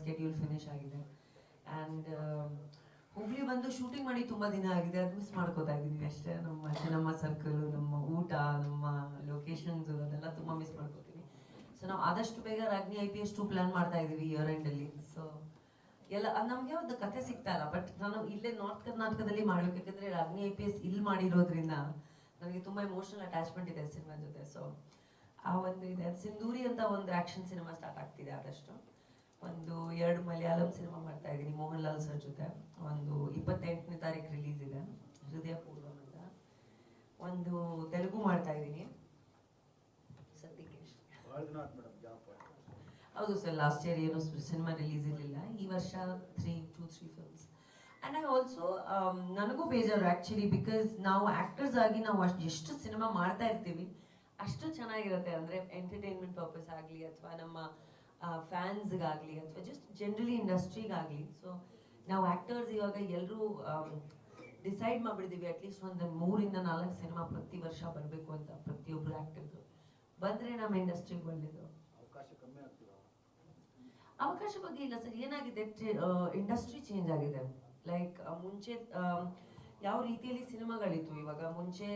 Schedule finish ಆಗಿದೆ. And Hubli ಬಂದು shooting ಮಾಡಿ ತುಂಬಾ ದಿನ ಆಗಿದೆ. ಅದು ಮಿಸ್ ಮಾಡ್ಕೋತಾ ಇದ್ದೀವಿ ಅಷ್ಟೇ. ನಮ್ಮ ನಮ್ಮ ಸರ್ಕಲ್ ನಮ್ಮ ಊಟ, ನಮ್ಮ ಲೊಕೇಶನ್ಸ್ ಅದೆಲ್ಲ ತುಂಬಾ ಮಿಸ್ ಮಾಡ್ಕೋತೀವಿ ಸೊ ನಾವು ಆದಷ್ಟು ಬೇಗ Ragini I P S two plan ಮಾಡ್ತಾ ಇದ್ದೀವಿ ಇಯರ್ ಎಂಡಲ್ಲಿ ಸೊ ಎಲ್ಲ, ನಮಗೆ ನಮ್ಗೆ ಒಂದು ಕತೆ ಸಿಗ್ತಾ ಇಲ್ಲ. ಬಟ್ ನಾನು ಇಲ್ಲೇ ನಾರ್ತ್ ಕರ್ನಾಟಕದಲ್ಲಿ ಮಾಡಬೇಕು. ಯಾಕಂದರೆ ರಗ್ನಿ ಐ ಪಿ ಎಸ್ ಇಲ್ಲಿ ಮಾಡಿರೋದ್ರಿಂದ ನನಗೆ ತುಂಬಾ ಇಮೋಷನಲ್ ಅಟ್ಯಾಚ್ಮೆಂಟ್ ಇದೆ ಸಿನಿಮಾ ಜೊತೆ. ಸೊ ಆ ಒಂದು ಇದೆ. ಸಿಂಧೂರಿ ಅಂತ ಒಂದು ಆ್ಯಕ್ಷನ್ ಸಿನಿಮಾ ಸ್ಟಾರ್ಟ್ ಆಗ್ತಿದೆ ಆದಷ್ಟು. ಒಂದು ಎರಡು ಮಲಯಾಳಂ ಸಿನಿಮಾ ಮಾಡ್ತಾ ಇದ್ದೀನಿ ಮೋಹನ್ ಲಾಲ್ ಸರ್ ಜೊತೆ. ಒಂದು ಇಪ್ಪತ್ತೆಂಟನೇ ತಾರೀಕು ರಿಲೀಸ್ ಇದೆ ಹೃದಯ ಪೂರ್ವಂ ಅಂತ ಒಂದು ತೆಲುಗು ಮಾಡ್ತಾ ಇದ್ದೀನಿ. ಸದ್ಯಕ್ಕೆ ಹೌದು ಸರ್ ಲಾಸ್ಟ್ ಇಯರ್ ಏನು ಸಿನಿಮಾ ರಿಲೀಸ್ ಇರಲಿಲ್ಲ. ಈ ವರ್ಷ three two three films and I also ನನಗೂ ಬೇಜಾರು ಆ್ಯಕ್ಚುಲಿ ಬಿಕಾಸ್ ನಾವು ಆ್ಯಕ್ಟರ್ಸ್ ಆಗಿ ನಾವು ಅಷ್ಟು ಎಷ್ಟು ಸಿನಿಮಾ ಮಾಡ್ತಾ ಇರ್ತೀವಿ ಅಷ್ಟು ಚೆನ್ನಾಗಿರುತ್ತೆ. ಅಂದರೆ ಎಂಟರ್ಟೈನ್ಮೆಂಟ್ ಪರ್ಪಸ್ ಆಗಲಿ ಅಥವಾ ನಮ್ಮ ಫ್ಯಾನ್ಸ್ಗಾಗಲಿ ಅಥವಾ ಜಸ್ಟ್ ಜನರಲಿ ಇಂಡಸ್ಟ್ರಿಗಾಗಲಿ ಸೊ ನಾವು ಆ್ಯಕ್ಟರ್ಸ್ ಇವಾಗ ಎಲ್ಲರೂ ಡಿಸೈಡ್ ಮಾಡಿಬಿಟ್ಟಿದ್ದೀವಿ ಅಟ್ಲೀಸ್ಟ್ ಒಂದು ಮೂರಿಂದ ನಾಲ್ಕು ಸಿನಿಮಾ ಪ್ರತಿ ವರ್ಷ ಬರಬೇಕು ಅಂತ ಪ್ರತಿಯೊಬ್ಬರು ಆ್ಯಕ್ಟರ್ದು ಬಂದರೆ ನಮ್ಮ ಇಂಡಸ್ಟ್ರಿಗೆ ಒಳ್ಳೆಯದು ಅವಕಾಶ ಬಗ್ಗೆ ಇಲ್ಲ ಸರ್. ಏನಾಗಿದೆ? ಇಂಡಸ್ಟ್ರಿ ಚೇಂಜ್ ಆಗಿದೆ. ಲೈಕ್ ಮುಂಚೆ ಯಾವ ರೀತಿಯಲ್ಲಿ ಸಿನಿಮಾಗಳಿತ್ತು ಇವಾಗ ಮುಂಚೆ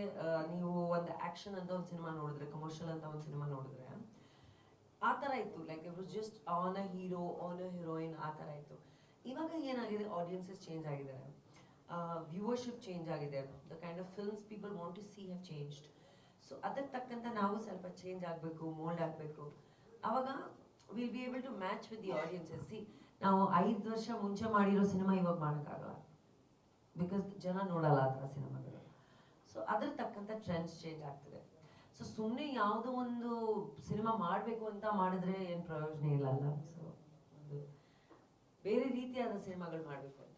ನೀವು ಒಂದು ಆ್ಯಕ್ಷನ್ ಅಂತ ಒಂದು ಸಿನಿಮಾ ನೋಡಿದ್ರೆ ಕಮರ್ಷಿಯಲ್ ಅಂತ ಒಂದು ಸಿನಿಮಾ ನೋಡಿದ್ರೆ ಆ ಥರ ಇತ್ತು. Like it was just on a hero on a heroine ಆ ಥರ ಇತ್ತು. ಇವಾಗ ಏನಾಗಿದೆ? ಆಡಿಯನ್ಸಸ್ ಚೇಂಜ್ ಆಗಿದ್ದಾರೆ. ವ್ಯೂವರ್ಶಿಪ್ ಚೇಂಜ್ ಆಗಿದೆ. The kind of films people want to see have changed so ಅದಕ್ಕೆ ತಕ್ಕಂತ ನಾವು ಸ್ವಲ್ಪ ಚೇಂಜ್ ಆಗಬೇಕು ಮೋಲ್ಡ್ ಆಗಬೇಕು. ಅವಾಗ will be able to match with the audiences see ನಾವು ಐದು ವರ್ಷ ಮುಂಚೆ ಮಾಡಿರೋ ಸಿನಿಮಾ ಇವಾಗ ಮಾಡೋಕ್ಕಾಗಲ್ಲ. ಬಿಕಾಸ್ ಜನ ನೋಡಲ್ಲ ಆ ಥರ ಸಿನಿಮಾಗಳು. ಸೊ ಅದ್ರ ತಕ್ಕಂಥ ಟ್ರೆಂಡ್ಸ್ ಚೇಂಜ್ ಆಗ್ತದೆ. ಸೊ ಸುಮ್ಮನೆ ಯಾವುದೋ ಒಂದು ಸಿನಿಮಾ ಮಾಡಬೇಕು ಅಂತ ಮಾಡಿದ್ರೆ ಏನು ಪ್ರಯೋಜನ ಇಲ್ಲ ಅಲ್ಲ? ಸೊ ಒಂದು ಬೇರೆ ರೀತಿಯಾದ ಸಿನಿಮಾಗಳು ಮಾಡಬೇಕು ಅಂತ.